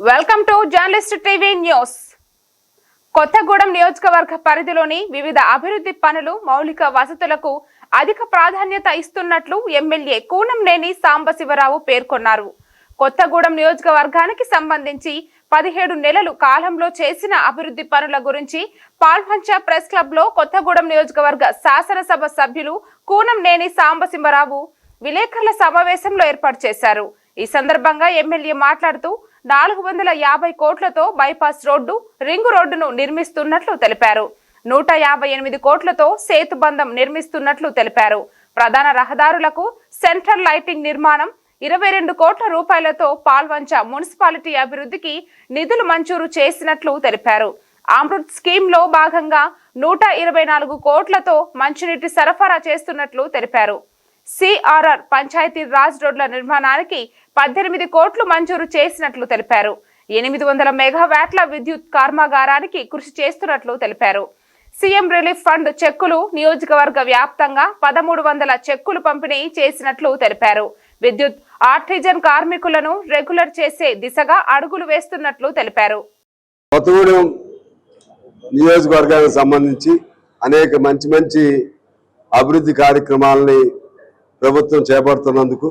Welcome to journalist TV news Kothagudem నియోజకవర్గ పరిధిలోని వివిధ అభివృద్ధి పనులు మౌలిక వసతులకు అధిక ప్రాధాన్యత ఇస్తున్నట్లు ఎమ్మెల్యే కూనంనేని సాంబశివరావు పేర్కొన్నారు. కొత్తగూడెం నియోజకవర్గానికి సంబంధించి పదిహేడు నెలలు కాలంలో చేసిన అభివృద్ధి పనుల గురించి పాల్వంచ ప్రెస్ క్లబ్లో కొత్తగూడెం నియోజకవర్గ శాసనసభ సభ్యులు కూనంనేని సాంబశివరావు విలేకరుల సమావేశంలో ఏర్పాటు చేశారు. ఈ సందర్భంగా ఎమ్మెల్యే మాట్లాడుతూ నాలుగు వందల యాభై కోట్లతో బైపాస్ రోడ్డు రింగు రోడ్డును నిర్మిస్తున్నట్లు తెలిపారు. నూట యాభై ఎనిమిది కోట్లతో సేతుబంధం నిర్మిస్తున్నట్లు తెలిపారు. ప్రధాన రహదారులకు సెంట్రల్ లైటింగ్ నిర్మాణం ఇరవై రెండు కోట్ల రూపాయలతో పాల్వంచ మున్సిపాలిటీ అభివృద్ధికి నిధులు మంజూరు చేసినట్లు తెలిపారు. అమృత్ స్కీమ్లో భాగంగా నూట ఇరవై నాలుగు కోట్లతో మంచినీటి సరఫరా చేస్తున్నట్లు తెలిపారు. సిఆర్ఆర్ పంచాయతీ రాజ్ రోడ్ల నిర్మాణానికి పద్దెనిమిది కోట్లు మంజూరు చేసినట్లు తెలిపారు. ఎనిమిది వందల మెగావాట్ల విద్యుత్ కర్మాగారానికి కృషి చేస్తున్నట్లు తెలిపారు. సీఎం రిలీఫ్ ఫండ్ చెక్కులు నియోజకవర్గ వ్యాప్తంగా పదమూడు వందల చెక్కులు పంపిణీ చేసినట్లు తెలిపారు. విద్యుత్ ఆర్టిజన్ కార్మికులను రెగ్యులర్ చేసే దిశగా అడుగులు వేస్తున్నట్లు తెలిపారు. కొత్తగూడెం నియోజకవర్గానికి సంబంధించి అనేక మంచి మంచి అభివృద్ధి కార్యక్రమాలని ప్రభుత్వం చేపడుతున్నందుకు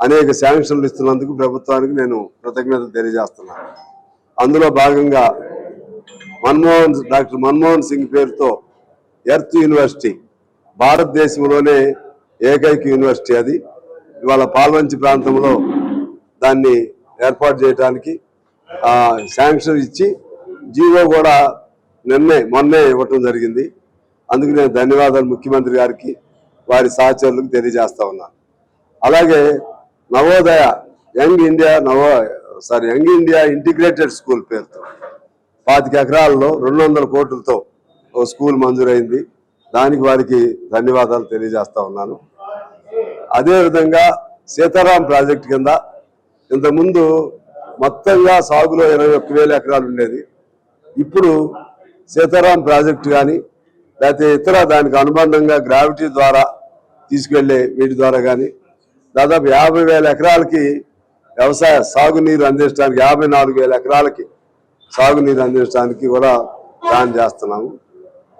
అనేక శాంక్షన్లు ఇస్తున్నందుకు ప్రభుత్వానికి నేను కృతజ్ఞతలు తెలియజేస్తున్నాను అందులో భాగంగా మన్మోహన్ డాక్టర్ మన్మోహన్ సింగ్ పేరుతో ఎర్త్ యూనివర్సిటీ భారతదేశంలోనే ఏకైక యూనివర్సిటీ అది. ఇవాళ పాల్వంచి ప్రాంతంలో దాన్ని ఏర్పాటు చేయడానికి శాంక్షన్ ఇచ్చి జీవో కూడా నిన్నే మొన్నే ఇవ్వటం జరిగింది. అందుకు నేను ధన్యవాదాలు ముఖ్యమంత్రి గారికి. వారి సహచరులకు తెలియజేస్తా ఉన్నా. అలాగే నవోదయ యంగ్ ఇండియా నవో sorry Young India integrated school పేరుతో పాతిక ఎకరాల్లో రెండు వందల కోట్లతో ఓ స్కూల్ మంజూరైంది. దానికి వారికి ధన్యవాదాలు తెలియజేస్తా ఉన్నాను. అదేవిధంగా సీతారాం ప్రాజెక్ట్ కింద ఇంతకుముందు మొత్తంగా సాగులో ఇరవై ఒక్క వేల ఎకరాలు ఉండేది. ఇప్పుడు సీతారాం ప్రాజెక్టు కానీ లేకపోతే ఇతర దానికి అనుబంధంగా గ్రావిటీ ద్వారా తీసుకెళ్ళే వీటి ద్వారా కానీ దాదాపు యాభై వేల ఎకరాలకి వ్యవసాయ సాగునీరు అందించడానికి యాభై నాలుగు వేల ఎకరాలకి సాగునీరు అందించడానికి కూడా ప్లాన్ చేస్తున్నాము.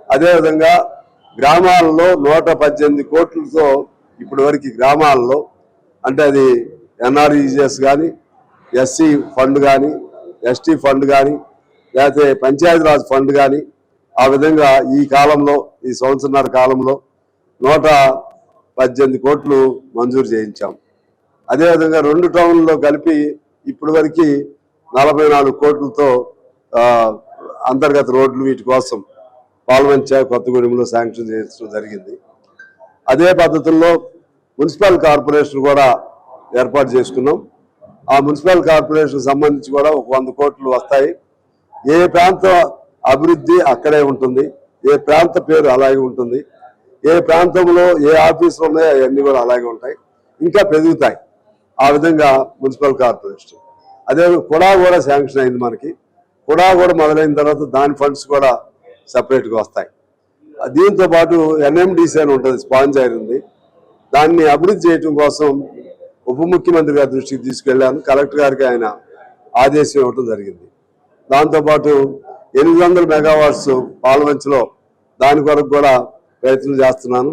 అదేవిధంగా గ్రామాలలో నూట పద్దెనిమిది కోట్లతో ఇప్పటి వరకు గ్రామాలలో అంటే అది ఎన్ఆర్ఈజిఎస్ కానీ ఎస్సీ ఫండ్ కానీ ఎస్టీ ఫండ్ కానీ లేకపోతే పంచాయతీరాజ్ ఫండ్ కానీ ఆ విధంగా ఈ కాలంలో ఈ సంవత్సరన్నర కాలంలో నూట పద్దెనిమిది కోట్లు మంజూరు చేయించాం. అదేవిధంగా రెండు టౌన్లో కలిపి ఇప్పటి వరకు నలభై నాలుగు కోట్లతో అంతర్గత రోడ్లు వీటి కోసం పాల్వంచ కొత్తగూడెంలో శాంక్షన్ చేయడం జరిగింది. అదే పద్ధతుల్లో మున్సిపల్ కార్పొరేషన్ కూడా ఏర్పాటు చేసుకున్నాం. ఆ మున్సిపల్ కార్పొరేషన్ సంబంధించి కూడా ఒక వంద కోట్లు వస్తాయి. ఏ ప్రాంత అభివృద్ధి అక్కడే ఉంటుంది. ఏ ప్రాంత పేరు అలాగే ఉంటుంది. ఏ ప్రాంతంలో ఏ ఆఫీసులు ఉన్నాయో అవన్నీ కూడా అలాగే ఉంటాయి. ఇంకా పెరుగుతాయి. ఆ విధంగా మున్సిపల్ కార్పొరేషన్. అదే కుడా కూడా శాంక్షన్ అయింది మనకి. కుడా కూడా మొదలైన తర్వాత దాని ఫండ్స్ కూడా సపరేట్గా వస్తాయి. దీంతో పాటు ఎన్ఎండిసి అని ఉంటుంది స్పాన్సర్ ఉంది. దాన్ని అభివృద్ధి చేయడం కోసం ఉప ముఖ్యమంత్రి గారి దృష్టికి తీసుకెళ్ళాను కలెక్టర్ గారికి ఆయన ఆదేశం ఇవ్వడం జరిగింది. దాంతోపాటు ఎనిమిది వందల మెగావాట్స్ పాలవంచలో దాని కొరకు కూడా ప్రయత్నం చేస్తున్నాను.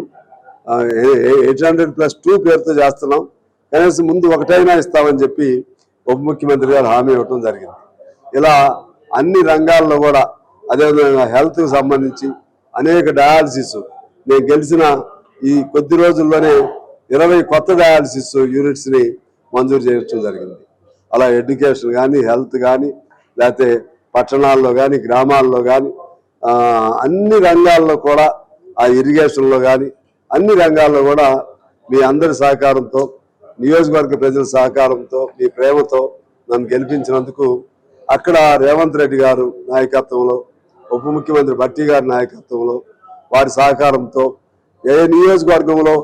ఎయిట్ హండ్రెడ్ ప్లస్ టూ పేరుతో చేస్తున్నాం. కనీసం ముందు ఒకటైనా ఇస్తామని చెప్పి ఉప ముఖ్యమంత్రి గారు హామీ ఇవ్వటం జరిగింది. ఇలా అన్ని రంగాల్లో కూడా అదేవిధంగా హెల్త్కి సంబంధించి అనేక డయాలసిస్ నేను గెలిచిన ఈ కొద్ది రోజుల్లోనే ఇరవై కొత్త డయాలసిస్ యూనిట్స్ని మంజూరు చేయడం జరిగింది. అలా ఎడ్యుకేషన్ కానీ హెల్త్ కానీ లేకపోతే పట్టణాల్లో కానీ గ్రామాల్లో కానీ అన్ని రంగాల్లో కూడా ఆ ఇరిగేషన్లో కానీ అన్ని రంగాల్లో కూడా మీ అందరి సహకారంతో నియోజకవర్గ ప్రజల సహకారంతో మీ ప్రేమతో నన్ను గెలిపించినందుకు అక్కడ రేవంత్ రెడ్డి గారు నాయకత్వంలో ఉప ముఖ్యమంత్రి భట్టి గారి నాయకత్వంలో వారి సహకారంతో ఏ నియోజకవర్గంలో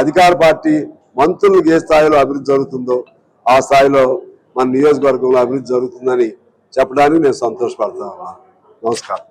అధికార పార్టీ మంత్రులకు ఏ స్థాయిలో అభివృద్ధి జరుగుతుందో ఆ స్థాయిలో మన నియోజకవర్గంలో అభివృద్ధి జరుగుతుందని చెప్పడానికి నేను సంతోషపడతా ఉన్నాను నమస్కారం.